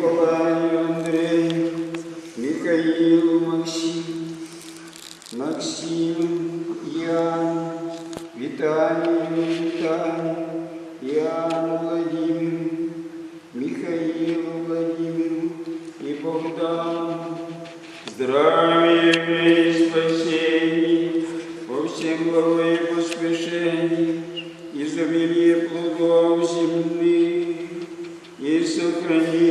Николаю, Андрею, Михаилу, Максиму, Максиму, Яну, Виталию, Виталию, Яну Владимиру, Михаилу Владимиру и Богдану. Здравия и спасения во всем главе поспешений, изобилие плодов земных и сохрани